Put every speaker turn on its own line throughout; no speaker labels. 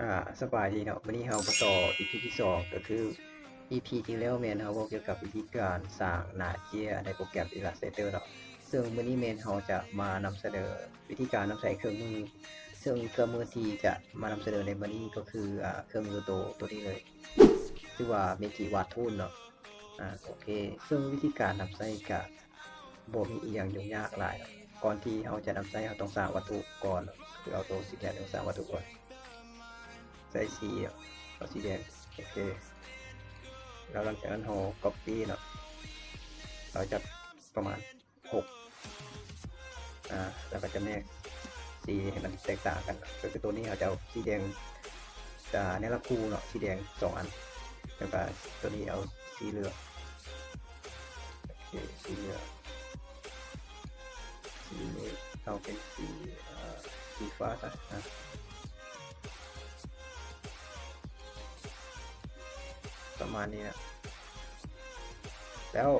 อ่าสบายดีเนาะวันนี้เรามาต่อ EP ที่สองก็คือ EP ที่แล้วแมนเราเกี่ยวกับวิธีการสร้างหน้าเจียในโปรแกรม Illustrator เนาะซึ่งวันนี้แมนเราจะมานำเสนอวิธีการนำใช้เครื่องมือ ซึ่งเครื่องมือที่จะมานำเสนอในวันนี้ก็คืออ่าเครื่องมือตัวตัวนี้เลยชื่อว่าเมจิวาทูนเนาะอ่าโอเค ซึ่งวิธีการนำใช้กับบ่มีอีกอย่างยุ่งยากหลายเนาะก่อนที่เราจะนำใช้เราต้องสร้างวัตถุก่อนเนาะคือเอาตัวสีแดงต้องสร้างวัตถุก่อน ใส่สีเอาสีแดงโอเคแล้วหลังจากนั้นเรา copy เนาะเราจะประมาณหกอ่าแล้วก็จะแนกสีให้มันแตกต่างกันก็คือตัวนี้เราจะเอาสีแดงจะในลคูเนาะสีแดงสองอันแล้วก็ตัวนี้เอาสีเหลืองโอเคสีเหลืองสีนี้เอาเป็นสีสีฟ้าซะนะ ประมาณนี้นะแล้ว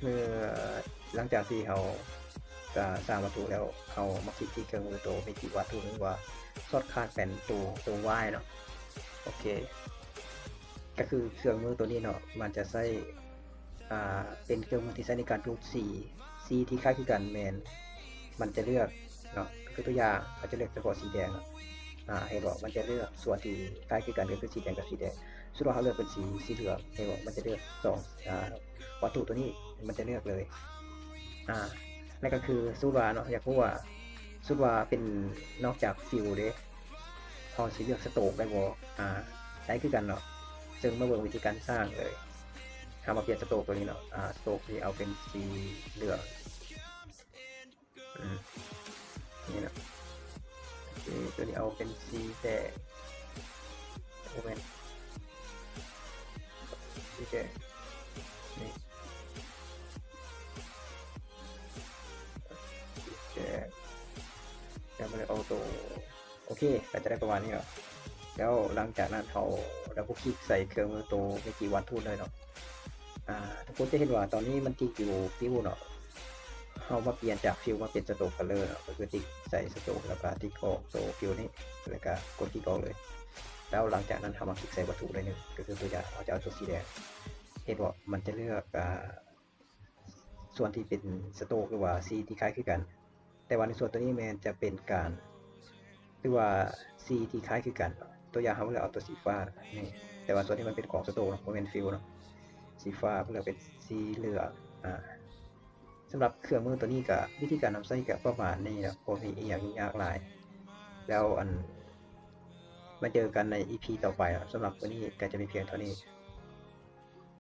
เมื่อหลังจากที่เขาจะสร้างวัตถุแล้วเขามาคลิกที่เครื่องมือตัวไม่กี่วัตถุหรือว่าซอดคาดเป็นตัวตัวว่ายเนาะโอเค ก็คือเครื่องมือตัวนี้เนาะมันจะใช้อ่าเป็นเครื่องมือที่ใช้ในการปลูกสีสีที่คล้ายคือกันแมนมันจะเลือกเนาะคือตัวอย่างเขาจะเลือกเฉพาะสีแดงเนาะ อ่าให้บอกมันจะเลือกส่วนที่คล้ายคือกันก็คือสีแดงกับสีแดงสมมติว่าเขาเลือกเป็นสีสีเหลืองเห็นบอกมันจะเลือกสองอ่าวัตถุตัวนี้มันจะเลือกเลยอ่านั่นก็คือสูตรว่าเนาะอยากรู้ว่าสูตรว่าเป็นนอกจากฟิวเด้พอสีเลือกสโตกได้บ่อ่าใช้คือกันเนาะซึ่งเมื่อเบิ่งวิธีการสร้างเลยทำมาเปลี่ยนสโตกตัวนี้เนาะอ่าสโตกที่เอาเป็นสีเหลืองอืมนี่เนาะ ตัวนี้เอาเป็นสีแดงโอเมนโอเคนี่โอเคจะไม่ได้เอาตัวโอเคก็จะได้ประมาณนี้เนาะแล้วหลังจากนั้นเขาเราก็คลิกใส่เครื่องมือตัวไม่กี่วันทูนเลยเนาะอ่าทุกคนจะเห็นว่าตอนนี้มันติ๊กอยู่ฟิวเนาะ เขามาเปลี่ยนจากฟิวมาเป็นสโตกคัลเลอร์ก็คือติ๊กใส่สโตกแล้วก็ติ๊กออกตัวฟิวนี้แล้วก็กดคลิกออกเลย แล้วหลังจากนั้นทำมาคลิกใส่วัตถุได้หนึ่งก็คือตัวอย่างเราจะเอาตัวสีแดงเห็นว่ามันจะเลือกอ่าส่วนที่เป็นสโตกหรือว่าซีที่คล้ายคือกัน แต่ว่าในส่วนตัวนี้แมนจะเป็นการหรือว่าซีที่คล้ายคือกัน ตัวอย่างเขาเลยเอาตัวสีฟ้านี่แต่ว่าส่วนที่มันเป็นของสโตกเนอะเป็นฟิลเนาะสีฟ้าเพื่อเป็นสีเหลืองอ่า สำหรับเครื่องมือตัวนี้กับวิธีการนำใช้กับประมาณนี้นะผมมีอหย่างยุ่งากหลาย แล้วอันมาเจอกันใน EP ต่อไปสำหรับวันนี้ก็จะมีเพียงเท่านี้